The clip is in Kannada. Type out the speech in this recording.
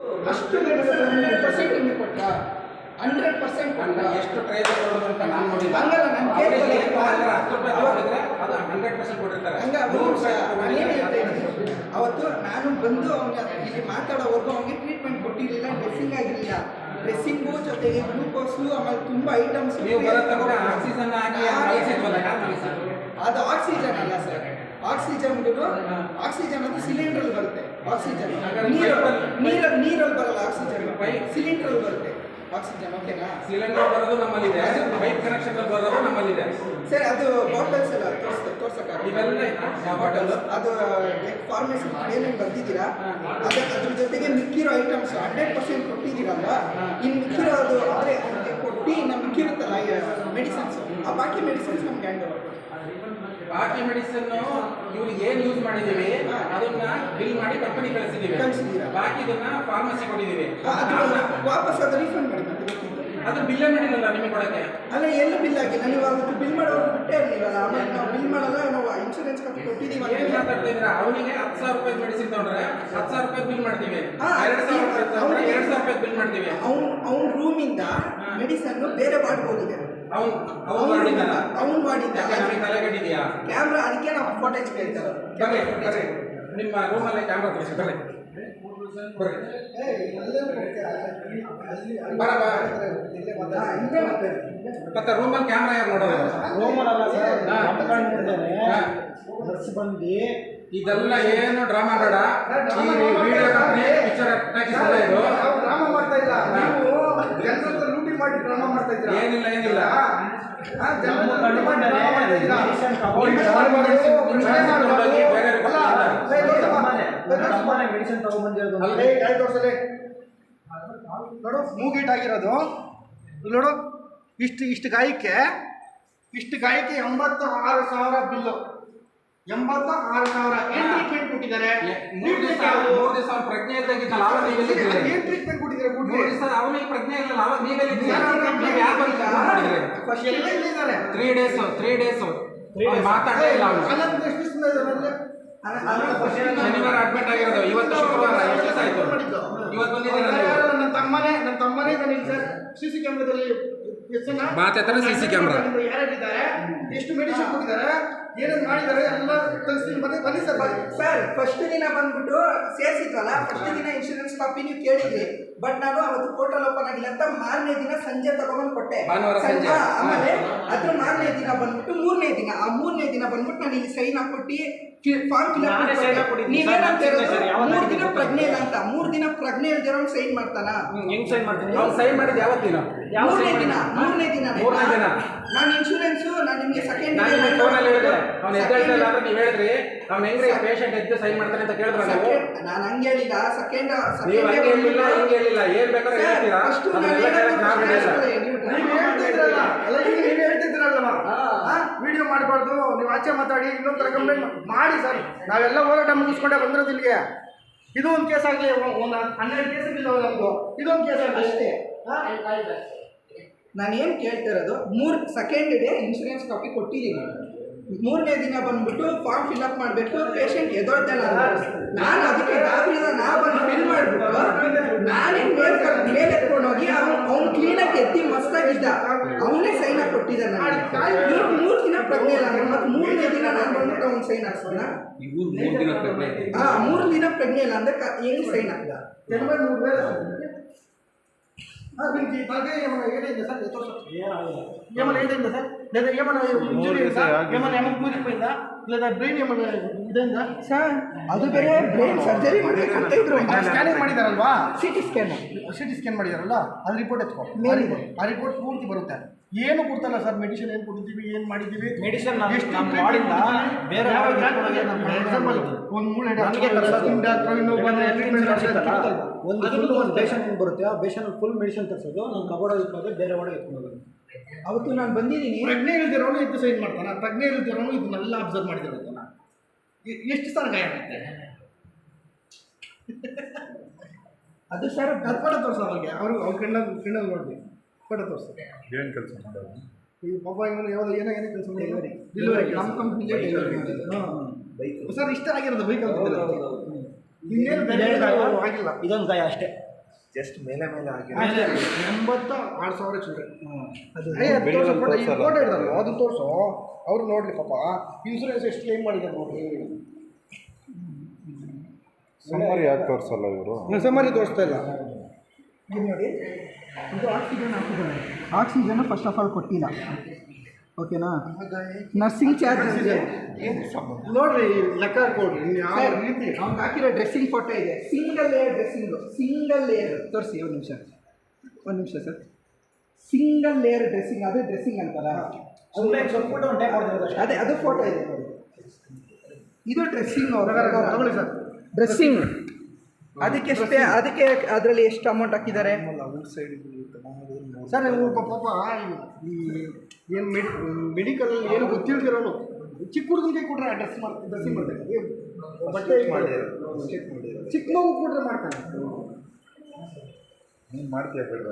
ಅಷ್ಟು ಪರ್ಸೆಂಟ್ ಕೊಟ್ಟ ಹಂಡ್ರೆಡ್ ಪರ್ಸೆಂಟ್ ಅಲ್ಲ ಎಷ್ಟು ಪ್ರೈಸ್ ಕೊಡೋದಂತ ನಾನು ನೋಡಿಲ್ಲ. ಹಂಗಲ್ಲ, ನಾನು ಅವ್ರಿಗೆ ಕೇಳ್ದೆ. ಏನಪ್ಪ ಅಂದ್ರೆ ಹತ್ತು ರೂಪಾಯಿ ತಗೊಂಡಿದ್ರೆ ಅದು ಹಂಡ್ರೆಡ್ ಪರ್ಸೆಂಟ್ ಕೊಟ್ಟಿರ್ತಾರೆ. ಹಂಗ ನೂರು ರೂಪಾಯಿ ನಾನೇನು ಅವತ್ತು ನಾನು ಬಂದು ಅವ್ನಿಗೆ ಇಲ್ಲಿ ಮಾತಾಡೋವರೆಗೂ ಅವ್ನಿಗೆ ಟ್ರೀಟ್ಮೆಂಟ್ ಕೊಟ್ಟಿರಲಿಲ್ಲ ಡ್ರೆಸ್ಸಿಂಗ್ ಆಗಿರಲಿಲ್ಲ. ಡ್ರೆಸ್ಸಿಂಗು ಜೊತೆಗೆ ಗ್ಲೂಕೋಸು ಆಮೇಲೆ ತುಂಬ ಐಟಮ್ಸ್ ನೀವು ಬರೋ ತನಕ ಆಕ್ಸಿಜನ್ ಹಾಕಿ ಅದು ಆಕ್ಸಿಜನ್ ಅಲ್ಲ ಸರ್ ಆಕ್ಸಿಜನ್ಗಳು ಆಕ್ಸಿಜನ್ ಅದು ಸಿಲಿಂಡ್ರಲ್ಲಿ ಬರುತ್ತೆ. ಆಕ್ಸಿಜನ್ ನೀರಲ್ಲಿ ನೀರಲ್ಲಿ ಬರಲ್ಲ ಆಕ್ಸಿಜನ್ ಸಿಲಿಂಡರ್ ಸಿಲಿಂಡ್ರಲ್ಲಿ ಬರುತ್ತೆ. ಆಕ್ಸಿಜನ್ ಓಕೆನಾ ಸಿಲಿಂಡರ್ ಬರೋದು ನಮ್ಮಲ್ಲಿದೆ. ಪೈಪ್ ಕನೆಕ್ಷನ್ ಬರೋದು ನಮ್ಮಲ್ಲಿದೆ. ಸರ್ ಅದು ಬಾಟಲ್ಸ್ ಎಲ್ಲ ತೋರ್ಸ ತೋರ್ಸಕ್ಕಾಗಲ್ಲ ಇವೆಲ್ಲ ಬಾಟಲ್ ಅದು ಫಾರ್ಮಸಿ ಏನೇನು ಬರ್ತಿದ್ದೀರಾ ಅದ್ರ ಅದ್ರ ಜೊತೆಗೆ ಮಿಕ್ಕಿರೋ ಐಟಮ್ಸ್ ಹಂಡ್ರೆಡ್ ಪರ್ಸೆಂಟ್ ಕೊಟ್ಟಿದ್ದೀರಲ್ಲ ಇನ್ನು ಮಿಕ್ಕಿರೋದು ಅಂದರೆ ಅವ್ರಿಗೆ ಕೊಟ್ಟು ನಮ್ಮ ಮಿಕ್ಕಿರುತ್ತಲ್ಲ ಮೆಡಿಸಿನ್ಸ್ ಆ ಬಾಕಿ ಮೆಡಿಸಿನ್ಸ್ ನಮ್ಗೆ ಹ್ಯಾಂಡ್ ಓವರ್ ಬಾಕಿ ಮೆಡಿಸಿನ್ ಇವ್ರಿಗೆ ಏನ್ ಯೂಸ್ ಮಾಡಿದೀವಿ ಅದನ್ನ ಬಿಲ್ ಮಾಡಿ ಕಂಪನಿ ಕಳಿಸಿದೀವಿ ಬಾಕಿ ಇದನ್ನ ಫಾರ್ಮಸಿ ಕೊಟ್ಟಿದೀವಿ ವಾಪಸ್ ಅದು ರೀಫಂಡ್ ಮಾಡಿ ಅದು ಬಿಲ್ಲೇ ಮಾಡಿಲ್ಲ ನಿಮಗೆ ಕೊಡಕ್ಕೆ? ಅಲ್ಲ ಎಲ್ಲ ಬಿಲ್ ಆಗಿಲ್ಲ. ನೀವು ಅವತ್ತು ಬಿಲ್ ಮಾಡೋರು ಬಿಟ್ಟೇ ಇರಲಿಲ್ಲ ಆಮೇಲೆ ನಾವು ಬಿಲ್ ಮಾಡಲ್ಲ ನಾವು ಇನ್ಶೂರೆನ್ಸ್ ಕಂಪನಿ ಕೊಟ್ಟಿದ್ದೀವಿ ಏನು ಮಾತಾಡ್ತಾ ಅವನಿಗೆ ಹತ್ತು ಸಾವಿರ ರೂಪಾಯಿ ಮೆಡಿಸಿನ್ ತಗೊಂಡ್ರೆ ಹತ್ತು ಸಾವಿರ ರೂಪಾಯಿ ಬಿಲ್ ಮಾಡ್ತೀವಿ. ಎರಡು ಎರಡ್ ಸಾವಿರ ರೂಪಾಯಿ ತಗೊಂಡ್ರೆ ಸಾವಿರ ರೂಪಾಯಿ ಬಿಲ್ ಮಾಡ್ತೀವಿ. ಅವ್ನು ಅವ್ನ ರೂಮಿಂದ ಮೆಡಿಸನ್ ಬೇರೆ ಮಾಡ್ಬೋದು ಹೋಗಿದೆ. ಅವ್ನು ಅವನು ಮಾಡಿದ್ದಾನ ಅವನು ಮಾಡಿದ್ದ ಯಾಕೆ ನಮಗೆ ತಲೆ ಕಟ್ಟಿದ್ಯಾ ಕ್ಯಾಮ್ರಾ ಅದಕ್ಕೆ ನಾವು ಫೋಟೇಜ್ ಕೇಳ್ತಾರೆ. ಬರ್ರಿ ಬರ್ರಿ ನಿಮ್ಮ ರೂಮಲ್ಲೇ ಕ್ಯಾಮ್ರಾ ತೋರಿಸಿ ಬರ್ರಿ ಮತ್ತೆ. ರೂಮಲ್ಲಿ ಕ್ಯಾಮ್ರಾ ಯಾರು ನೋಡೋದು? ರೂಮಲ್ಲ ಸರ್ ಬಂದು ಇದೆಲ್ಲ ಏನು ಡ್ರಾಮಾ ಬೇಡ. ಈ ವಿಡಿಯೋ ಪಿಕ್ಚರ್ ಇದು. ನಾವು ಡ್ರಾಮಾ ಮಾಡ್ತಾ ಇಲ್ಲ. ಮಾಡಿ ಡ್ರಾಮಾ ಮಾಡ್ತಾ ಇದ್ದೀರಾ? ಏನಿಲ್ಲ ಏನಿಲ್ಲ. ನೋಡು ಮೂಗೀಟ್ ಆಗಿರೋದು ನೋಡು ಇಷ್ಟು ಇಷ್ಟು ಗಾಯಕ್ಕೆ ಇಷ್ಟು ಗಾಯಕ್ಕೆ ಎಂಬತ್ತು ಆರು ಸಾವಿರ ಬಿಲ್ಲು. ಎಂಬತ್ತ ಆರು ಸಾವಿರ ಏನ್ ಟ್ರೀಟ್ಮೆಂಟ್ ಕೊಟ್ಟಿದ್ದಾರೆ. ಮೂರು ದಿವಸ ಮೂರು ದಿವಸ ಅವ್ನು ಪ್ರಜ್ಞೆ ಇದ್ದಾಗಿದ್ದಲ್ಲ ಅವಾಗ ನೀವು ಎಲ್ಲಿದ್ದೀರಿ ಏನ್ ಟ್ರೀಟ್ಮೆಂಟ್ ಕೊಟ್ಟಿದ್ದಾರೆ ಮೂರು ದಿವಸ ಅವನಿಗೆ ಪ್ರಜ್ಞೆ ಇರಲಿಲ್ಲ ನೀವು ಯಾರು ಇಲ್ಲಿದ್ದಾರೆ ತ್ರೀ ಡೇಸ್ ತ್ರೀ ಡೇಸ್ ಮಾತಾಡೇ ಇಲ್ಲ ಶನಿವಾರ ಅಡ್ಮಿಟ್ ಆಗಿರೋದು ಇವತ್ತು ಶುಕ್ರವಾರ ಎಷ್ಟು ದಿವಸ ಆಯ್ತು? ಇವತ್ತು ಬಂದಿದ್ದಾರೆ? ನನ್ನ ತಮ್ಮನೇ ನನ್ನ ತಮ್ಮನೇ ಸರ್. ಸಿ ಸಿ ಕ್ಯಾಮ್ರಾದಲ್ಲಿ ಮಾತೆ ಹತ್ರ CC ಕ್ಯಾಮ್ರಾ. ಯಾರ್ಯಾರಿದ್ದಾರೆ ಎಷ್ಟು ಮೆಡಿಸಿನ್ ಕೊಟ್ಟಿದ್ದಾರೆ ಏನೇನು ಮಾಡಿದ್ದಾರೆ ಎಲ್ಲ ಕಳಿಸ್ತೀನಿ ಮತ್ತೆ ಬನ್ನಿ ಸರ್ ಬನ್ನಿ. ಸರ್ ಫಸ್ಟ್ ದಿನ ಬಂದ್ಬಿಟ್ಟು ಸೇರಿಸಿದ್ವಲ್ಲ ಫಸ್ಟ್ ದಿನ ಇನ್ಶೂರೆನ್ಸ್ ಕಾಪಿ ನೀವು ಕೇಳಿದ್ರಿ. ಬಟ್ ನಾನು ಅವತ್ತು ಪೋರ್ಟಲ್ ಓಪನ್ ಆಗಿಲ್ಲ ಅಂತ ಮಾರನೇ ದಿನ ಸಂಜೆ ತಗೊಂಡ್ಬಂದು ಕೊಟ್ಟೆ. ಸಂಜೆ. ಆಮೇಲೆ ಅದ್ರ ಮಾರನೇ ದಿನ ಬಂದ್ಬಿಟ್ಟು ಮೂರನೇ ದಿನ ಆ ಮೂರನೇ ದಿನ ಬಂದ್ಬಿಟ್ಟು ನಾನು ಇಲ್ಲಿ ಸೈನ್ ಹಾಕೊಟ್ಟು ಫಾರ್ಮ್ ಮೂರು ದಿನ ಪ್ರಜ್ಞೆ ಇಲ್ಲ ಅಂತ. ಮೂರು ದಿನ ಪ್ರಜ್ಞೆ ಇಲ್ದಿರೋ ಸೈನ್ ಮಾಡ್ತಾನ? ಹೆಂಗ್ ಸೈನ್ ಮಾಡ್ತೀನಿ? ಅವ್ನು ಸೈನ್ ಯಾವತ್ತಿನ? ಯಾವ ಮೂರನೇ sign ದಿನ ಮೂರನೇ ದಿನ. ಮೂರನೇ ದಿನ. ನಾನು ಇನ್ಶೂರೆನ್ಸ್ ನಾನು ನಿಮಗೆ ಸೆಕೆಂಡ್ ನಾನು ಫೋನಲ್ಲಿ ಹೇಳಿದೆ. ಅವ್ನು ಎದ್ದೇಳ್ತಿಲ್ಲ ಅಂದ್ರೆ ನೀವು ಹೇಳಿದ್ರಿ ಅವ್ನು ಹೆಂಗ್ರಿ ಪೇಷಂಟ್ ಎದ್ದು ಸೈನ್ ಮಾಡ್ತಾನೆ ಅಂತ ಕೇಳಿದ್ರೆ ನೀವು? ನಾನು ಹಂಗೆ ಹೇಳಿಲ್ಲ. ಸೆಕೆಂಡ್ ನೀವು ಹಂಗೆ ಹೇಳಿಲ್ಲ ಹಿಂಗೆ ಹೇಳಿಲ್ಲ. ಏನ್ ಬೇಕಾದ್ರೆ ಹೇಳ್ತೀರಾ? ಅಷ್ಟು ನಾವು ಈಗ ವಿಡಿಯೋ ಮಾಡಬಾರ್ದು. ನೀವು ಆಚೆ ಮಾತಾಡಿ ಇನ್ನೊಂದು ಕಂಪ್ಲೇಂಟ್ ಮಾಡಿ ಸರ್. ನಾವೆಲ್ಲ ಹೋರಾಟ ಮುಗಿಸ್ಕೊಂಡೆ ಬಂದಿರೋದು ಇಲ್ಲಿಗೆ. ಇದು ಒಂದು ಕೇಸ್ ಆಗಲಿ ಒಂದು ಹನ್ನೆರಡು ಕೇಸ್ ಇಲ್ಲ ನಮ್ಮದು ಇದೊಂದು ಕೇಸ್ ಆಗಲಿ ಅಷ್ಟೇ. ನಾನು ಏನು ಕೇಳ್ತಿರೋದು ಮೂರು ಸೆಕೆಂಡ್ ಡೇ ಇನ್ಶೂರೆನ್ಸ್ ಕಾಪಿ ಕೊಟ್ಟಿದ್ದೀನಿ. ಮೂರನೇ ದಿನ ಬಂದ್ಬಿಟ್ಟು ಫಾರ್ಮ್ ಫಿಲ್ ಅಪ್ ಮಾಡಬೇಕು ಪೇಷಂಟ್ ಎದೊಳ್ತಾನೆ ನಾನು. ಅದಕ್ಕೆ ಗಾಬರಿಯಿಂದ ನಾ ಬಂದು ಫಿಲ್ ಮಾಡಿಬಿಟ್ಟು ನಾನೇ ಮೇಲೆ ಮೇಲೆ ಎತ್ಕೊಂಡೋಗಿ ಅವ್ನು ಅವ್ನು ಕ್ಲೀನಾಗಿ ಎತ್ತಿ ಮಸ್ತಾಗಿದ್ದ ಅವನೇ ಸೈನ್ ಕೊಟ್ಟಿದ್ದಾನೆ ಇವ್ರು ಮೂರು ದಿನ ಪ್ರಜ್ಞೆ ಇಲ್ಲ ಅಂದ್ರೆ ಮತ್ತೆ ಮೂರನೇ ದಿನ ನಾನು ಬಂದ್ಬಿಟ್ಟು ಅವ್ನು ಸೈನ್ ಹಾಕ್ಸೋಣ ಇವ್ರು ಮೂರು ದಿನ pregnant. ಹಾ ಮೂರು ದಿನ ಪ್ರಜ್ಞೆ ಇಲ್ಲ ಅಂದ್ರೆ ಕ- ಹೆಂಗ್ ಸೈನ್ ಹಾಕ್ದ ಎನಭೈ ಮೂರು ಬೇರೆ ಹಾಂ ನಿಮ್ಗೆ ಬಗ್ಗೆ ಏಮನ್ನ ಏನಿದೆ ಸರ್ ತೋರ್ಸು ఏమన్నా ఏదైందా సార్ లేదా ఏమన్నా ఇంజురీ అయిందా ఏమన్నా ఏమన్నా కూలిపోయిందా లేదా బ్రెయిన్ ఏమన్నా ఇదైందా ಸರ್ ಅದು ಬೇರೆ ಬ್ರೈನ್ ಸರ್ಜರಿ ಮಾಡಬೇಕಂತ ಇದ್ರು. Scanning ಮಾಡಿದಾರಲ್ವಾ? C T scan C T scan ಮಾಡಿದಾರಲ್ಲ? ಅದು ರಿಪೋರ್ಟ್ ಎತ್ಕೊ. ಮೇಲಿದೆ. ಆ ರಿಪೋರ್ಟ್ ಪೂರ್ತಿ ಬರುತ್ತೆ. ಏನು ಕೊಡ್ತಲ್ಲ ಸರ್ ಮೆಡಿಸಿನ್ ಏನು ಕೊಟ್ಟಿದ್ದೀವಿ ಏನು ಮಾಡಿದ್ದೀವಿ? ಮೆಡಿಸಿನ್ ಎಷ್ಟು ಮಾಡಿಲ್ಲ? ಬೇರೆ ಒಂದು ಮೂಳೆ ಒಂದು ಫುಲ್ ಒಂದು ಪೇಷಂಟ್ ಬರುತ್ತೆ? ಆ ಪೇಷಂಟ್ ಫುಲ್ ಮೆಡಿಸಿನ್ ತರಿಸೋದು ನಾನು ಕಬೋರ್ಡ್ ಇಟ್ಕೊಂಡು ಬೇರೆ ಒಳಗೆ ಎತ್ಕೊಂಡು ಹೋಗೋದು. ಅವತ್ತು ನಾನು ಬಂದಿದ್ದೀನಿ. ಪ್ರಜ್ಞೆ ಇಲ್ದಿರೋನು ಇದು ಸೈನ್ ಮಾಡ್ತಾನೆ. ಪ್ರಜ್ಞೆ ಇಲ್ದಿರೋನು ಇದನ್ನೆಲ್ಲ ಅಬ್ಸರ್ವ್ ಮಾಡಿದಿರುತ್ತಾನ ಎಷ್ಟು ಸಲ ಗಾಯ ಆಗುತ್ತೆ ಅದು ಸರ್ ಅದು ಫೋಟೋ ಅವ್ರಿಗೆ ಅವ್ರಿಗೆ. ಅವ್ರು ಅವ್ರ ಕಣ್ಣಲ್ಲಿ ಕಣ್ಣ ನೋಡ್ರಿ ಫೋಟೋ ತೋರಿಸ್ತಾರೆ ಏನು ಕೆಲಸ ಮಾಡೋದು? ಈ ಪಾಪ ಇವನು ಯಾವ್ದು ಏನೋ ಏನೋ ಕೆಲಸ ಡೆಲಿವರಿ ಡೆಲಿವರಿ ನಮ್ಮ ಕಂಪ್ನಿ ಡೆಲಿವರಿ ಮಾಡಿದ್ದು ಸರ್ ಇಷ್ಟ ಆಗಿರೋದು ಬೈಕ್ ಇನ್ನೇನು ಆಗಿಲ್ಲ. ಇದೊಂದು ಗಾಯ ಅಷ್ಟೇ. ಜಸ್ಟ್ ಮೇಲೆ ಮೇಲೆ ಆಗಿದೆ ಎಂಬತ್ತ ಆರು ಸಾವಿರ ಚಿಲ್ಲರೆ. ಅದು ತೋರಿಸೋ ಅದು ತೋರ್ಸು ಫೋಟೋ ಅವ್ರು ನೋಡ್ಲಿ ಪಾಪ ಇನ್ಸೂರೆನ್ಸ್ ಎಷ್ಟು ಕ್ಲೇಮ್ ಮಾಡಿದ್ದಾರೆ ನೋಡ್ರಿ. ಸಮ್ಮರಿ ಯಾಕೆ ತೋರಿಸಲ್ಲ ಇವರು? ಸಮ್ಮರಿ ತೋರಿಸ್ತಾ ಇಲ್ಲ. ಇದು ನೋಡಿ ಇದು ಆಕ್ಸಿಜನ್ ಹಾಕಿದ್ದಾರೆ ಆಕ್ಸಿಜನ್ ಫಸ್ಟ್ ಆಫ್ ಆಲ್ ಕೊಟ್ಟಿಲ್ಲ. ಓಕೆನಾ? ನರ್ಸಿಂಗ್ ಚಾರ್ಜಸ್ ಇದೆ. ನೋಡ್ರಿ ಲೆಕ್ಕ ಕೊಡ್ರಿ ಯಾವ ರೀತಿ ಅವ್ನು ಹಾಕಿರೋ ಡ್ರೆಸ್ಸಿಂಗ್ ಫೋಟೋ ಇದೆ. Single layer dressing single layer ತೋರಿಸಿ ಒಂದು ನಿಮಿಷ. ಒಂದು ನಿಮಿಷ ಸರ್. ಸಿಂಗಲ್ ಲೇಯರ್ ಡ್ರೆಸ್ಸಿಂಗ್ ಅದು ಡ್ರೆಸ್ಸಿಂಗ್ ಅಂತಾರ? ಅದೇ ಅದು ಫೋಟೋ ಇದೆ. ನೋಡಿ ಇದು ಡ್ರೆಸ್ಸಿಂಗ್ ತಗೊಳ್ಳಿ ಸರ್. ಡ್ರೆಸ್ಸಿಂಗ್ ಅದಕ್ಕೆ ಅದಕ್ಕೆ ಅದರಲ್ಲಿ ಎಷ್ಟು ಅಮೌಂಟ್ ಹಾಕಿದ್ದಾರೆ? ಸರ್ ನೀವು ಪಾಪ ಈ ಏನು ಮೆಡಿ ಮೆಡಿಕಲ್ ಏನು ಗೊತ್ತಿಲ್ದಿರೋನು ಚಿಕ್ಕ ಹುಡುಗನಿಗೆ ಕೊಟ್ರೆ ಡ್ರೆಸ್ ಮಾಡ್ತಾರೆ ಡ್ರೆಸ್ಸಿಂಗ್ ಮಾಡ್ತಾರೆ. ಬಟ್ಟೆ ಚಿಕ್ಕ ಮಗು ಕೊಟ್ರೆ ಮಾಡ್ತಾನೆ ನೀನು ಮಾಡ್ತೀಯ ಬೇಡ